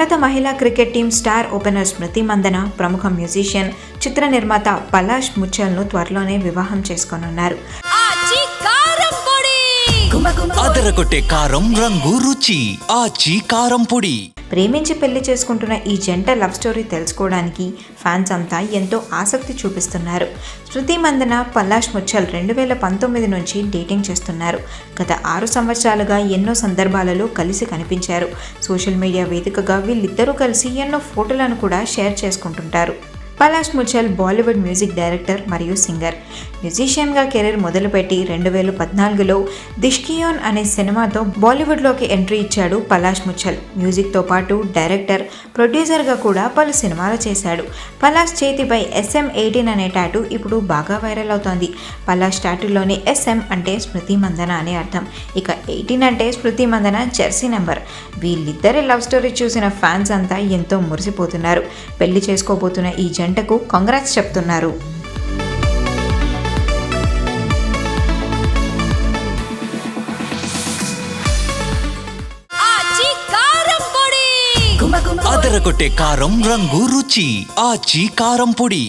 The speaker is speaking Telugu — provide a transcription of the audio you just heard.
భారత మహిళా cricket team star opener Smriti Mandhana ప్రముఖ మ్యూజిషియన్ చిత్ర నిర్మాత పలాష్ ముచ్చల్ను త్వరలోనే వివాహం చేసుకోనున్నారు. అదరగొట్టే కారం రంగు రుచి. ఆచి కారం పొడి. ప్రేమించి పెళ్ళి చేసుకుంటున్న ఈ జంట లవ్ స్టోరీ తెలుసుకోవడానికి ఫ్యాన్స్ అంతా ఎంతో ఆసక్తి చూపిస్తున్నారు. శృతి మందన పల్లాష్ ముచ్చల్ రెండు వేల పంతొమ్మిది నుంచి డేటింగ్ చేస్తున్నారు. గత ఆరు సంవత్సరాలుగా ఎన్నో సందర్భాలలో కలిసి కనిపించారు. సోషల్ మీడియా వేదికగా వీళ్ళిద్దరూ కలిసి ఎన్నో ఫోటోలను కూడా షేర్ చేసుకుంటుంటారు. పలాష్ ముచ్చల్ బాలీవుడ్ మ్యూజిక్ డైరెక్టర్ మరియు సింగర్. మ్యూజిషియన్గా కెరీర్ మొదలుపెట్టి రెండు వేల పద్నాలుగులో దిష్కియోన్ అనే సినిమాతో బాలీవుడ్లోకి ఎంట్రీ ఇచ్చాడు పలాష్ ముచ్చల్ మ్యూజిక్తో పాటు డైరెక్టర్ ప్రొడ్యూసర్గా కూడా పలు సినిమాలు చేశాడు. పలాష్ చేతిపై ఎస్ఎం ఎయిటీన్ అనే టాటూ ఇప్పుడు బాగా వైరల్ అవుతోంది. పలాష్ టాటూలోని ఎస్ఎం అంటే స్మృతి మందన అనే అర్థం. ఇక ఎయిటీన్ అంటే స్మృతి మందన జెర్సీ నెంబర్. వీళ్ళిద్దరి లవ్ స్టోరీ చూసిన ఫ్యాన్స్ అంతా ఎంతో మురిసిపోతున్నారు. పెళ్ళి చేసుకోబోతున్న ఈ జంటకు కంగ్రాట్స్ చెప్తున్నారు. అదరగొట్టే కారం రంగు రుచి ఆచి కారం పొడి.